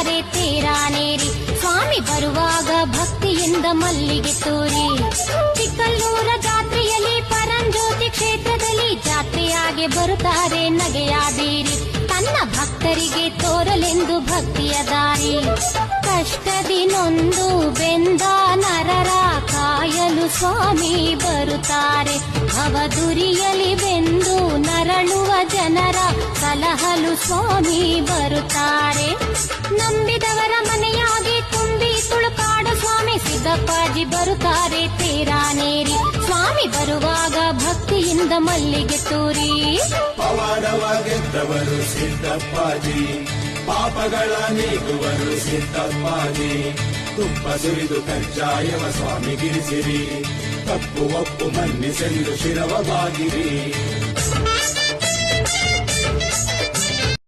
ಬರುತ್ತಾರೆ ತೇರಾನೇರಿ ಸ್ವಾಮಿ ಬರುವಾಗ ಭಕ್ತಿಯಿಂದ ಮಲ್ಲಿಗೆ ತೋರಿ. ಚಿಕ್ಕಲ್ಲೂರ ಜಾತ್ರೆಯಲ್ಲಿ ಪರಂಜ್ಯೋತಿ ಕ್ಷೇತ್ರದಲ್ಲಿ ಜಾತ್ರೆಯಾಗಿ ಬರುತ್ತಾರೆ ನಗೆಯಾದೀರಿ ತನ್ನ ಭಕ್ತರಿಗೆ ತೋರಲೆಂದು ಭಕ್ತಿಯ ದಾರಿ. ಕಷ್ಟದಿನೊಂದು ಬೆಂದ ನರರ ಕಾಯಲು ಸ್ವಾಮಿ ಬರುತ್ತಾರೆ. ಅವಧುರಿಯಲಿ ಬೆಂದು ನರಳುವ ಜನರ ಕಲಹಲು ಸ್ವಾಮಿ ಬರುತ್ತಾರೆ. ಸಿದ್ದಪ್ಪಾಜಿ ಬರುತ್ತಾರೆ ತೀರಾನೇರಿ ಸ್ವಾಮಿ ಬರುವಾಗ ಭಕ್ತಿಯಿಂದ ಮಲ್ಲಿಗೆ ತೂರಿ. ಪವಾಡವ ಗೆದ್ದವರು ಸಿದ್ದಪ್ಪಾಜಿ. ಪಾಪಗಳ ನೀಗುವರು ಸಿದ್ದಪ್ಪಾಜಿ. ತುಪ್ಪ ಸುರಿದು ಕಜ್ಜಾಯವ ಸ್ವಾಮಿಗಿರಿಸಿರಿ ತಪ್ಪು ಒಪ್ಪು ಮನ್ನಿಸೆಂದು ಶಿರವ ಬಾಗಿರಿ.